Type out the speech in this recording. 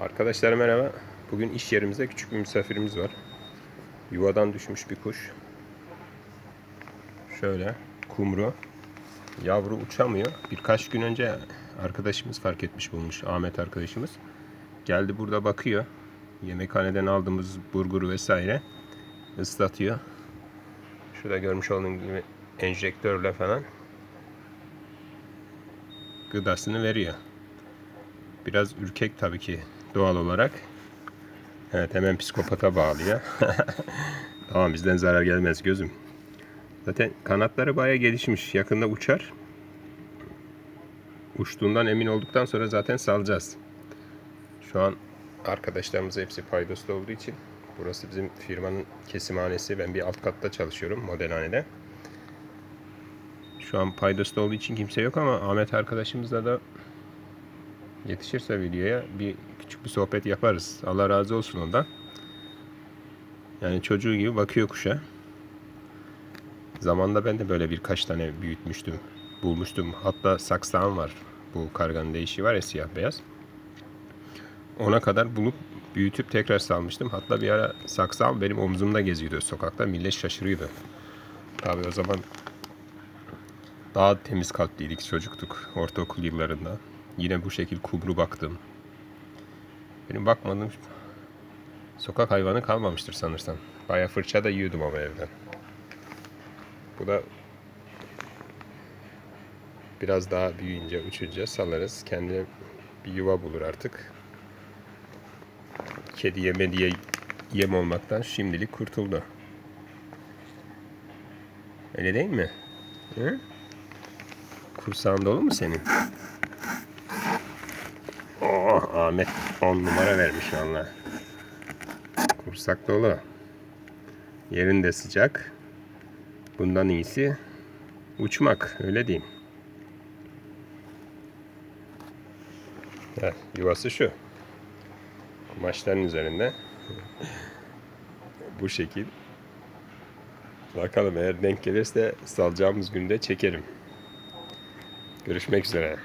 Arkadaşlar merhaba. Bugün iş yerimizde küçük bir misafirimiz var. Yuvadan düşmüş bir kuş. Şöyle kumru. Yavru uçamıyor. Birkaç gün önce arkadaşımız fark etmiş bulmuş. Ahmet arkadaşımız. Geldi burada bakıyor. Yemekhaneden aldığımız burguru vesaire ıslatıyor. Şurada görmüş olduğunuz gibi enjektörle falan gıdasını veriyor. Biraz ürkek tabii ki doğal olarak. Evet hemen psikopata bağlıyor. tamam bizden zarar gelmez gözüm. Zaten kanatları bayağı gelişmiş. Yakında uçar. Uçtuğundan emin olduktan sonra zaten salacağız. Şu an arkadaşlarımız hepsi paydoslu olduğu için burası bizim firmanın kesimhanesi. Ben bir alt katta çalışıyorum modelhanede. Şu an paydoslu olduğu için kimse yok ama Ahmet arkadaşımızla da yetişirse videoya bir küçük bir sohbet yaparız. Allah razı olsun ondan. Yani çocuğu gibi bakıyor kuşa. Zamanda ben de böyle birkaç tane büyütmüştüm. Bulmuştum. Hatta saksağım var. Bu karganın değişi var ya siyah beyaz. Ona kadar bulup büyütüp tekrar salmıştım. Hatta bir ara saksağım benim omzumda geziyordu sokakta. Millet şaşırıyordu. Tabii o zaman daha temiz kalpliydik çocuktuk ortaokul yıllarında. Yine bu şekil kumru baktım. Benim bakmadığım sokak hayvanı kalmamıştır sanırsam. Baya fırça da yiyordum ama evden. Bu da biraz daha büyüyünce, uçunca salarız. Kendine bir yuva bulur artık. Kedi yeme diye yem olmaktan şimdilik kurtuldu. Öyle değil mi? Hı? Kursağın dolu mu senin? Ahmet 10 numara vermiş valla. Kursak dolu. Yerinde sıcak. Bundan iyisi uçmak öyle diyeyim. Evet, yuvası şu. Kumaşların üzerinde. Bu şekil. Bakalım eğer denk gelirse salacağımız günde çekerim. Görüşmek üzere.